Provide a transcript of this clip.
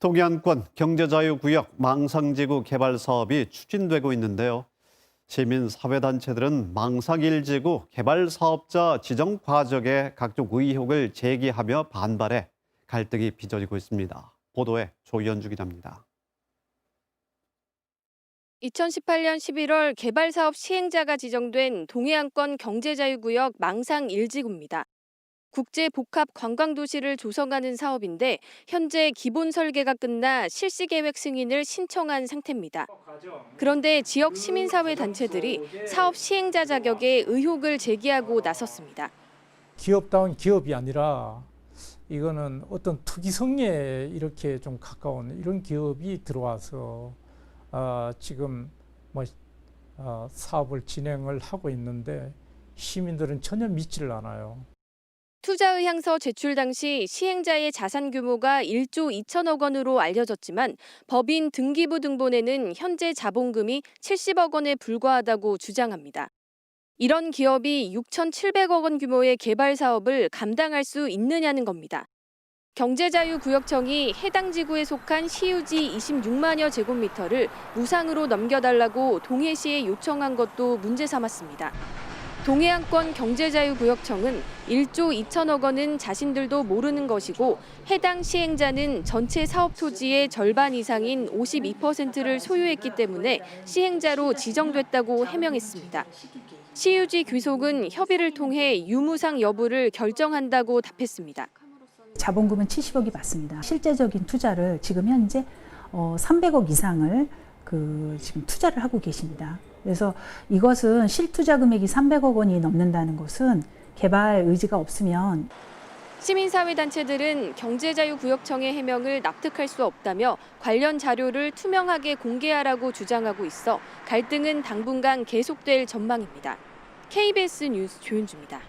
동해안권 경제자유구역 망상지구 개발 사업이 추진되고 있는데요. 시민사회단체들은 망상일지구 개발 사업자 지정 과정에 각종 의혹을 제기하며 반발해 갈등이 빚어지고 있습니다. 보도에 조현주 기자입니다. 2018년 11월 개발 사업 시행자가 지정된 동해안권 경제자유구역 망상 1지구입니다. 국제 복합 관광 도시를 조성하는 사업인데 현재 기본 설계가 끝나 실시 계획 승인을 신청한 상태입니다. 그런데 지역 시민사회 단체들이 사업 시행자 자격에 의혹을 제기하고 나섰습니다. 기업다운 기업이 아니라 이거는 어떤 투기성에 이렇게 좀 가까운 이런 기업이 들어와서 어, 지금 뭐 어, 사업을 진행을 하고 있는데 시민들은 전혀 믿지를 않아요. 투자 의향서 제출 당시 시행자의 자산 규모가 1조 2천억 원으로 알려졌지만 법인 등기부 등본에는 현재 자본금이 70억 원에 불과하다고 주장합니다. 이런 기업이 6,700억 원 규모의 개발 사업을 감당할 수 있느냐는 겁니다. 경제자유구역청이 해당 지구에 속한 시유지 26만여 제곱미터를 무상으로 넘겨달라고 동해시에 요청한 것도 문제 삼았습니다. 동해안권 경제자유구역청은 1조 2천억 원은 자신들도 모르는 것이고 해당 시행자는 전체 사업 토지의 절반 이상인 52%를 소유했기 때문에 시행자로 지정됐다고 해명했습니다. 시유지 귀속은 협의를 통해 유무상 여부를 결정한다고 답했습니다. 자본금은 70억이 맞습니다. 실제적인 투자를 지금 현재 어, 300억 이상을 그 지금 투자를 하고 계십니다. 그래서 이것은 실투자 금액이 300억 원이 넘는다는 것은 개발 의지가 없으면 시민사회단체들은 경제자유구역청의 해명을 납득할 수 없다며 관련 자료를 투명하게 공개하라고 주장하고 있어 갈등은 당분간 계속될 전망입니다. KBS 뉴스 조윤주입니다.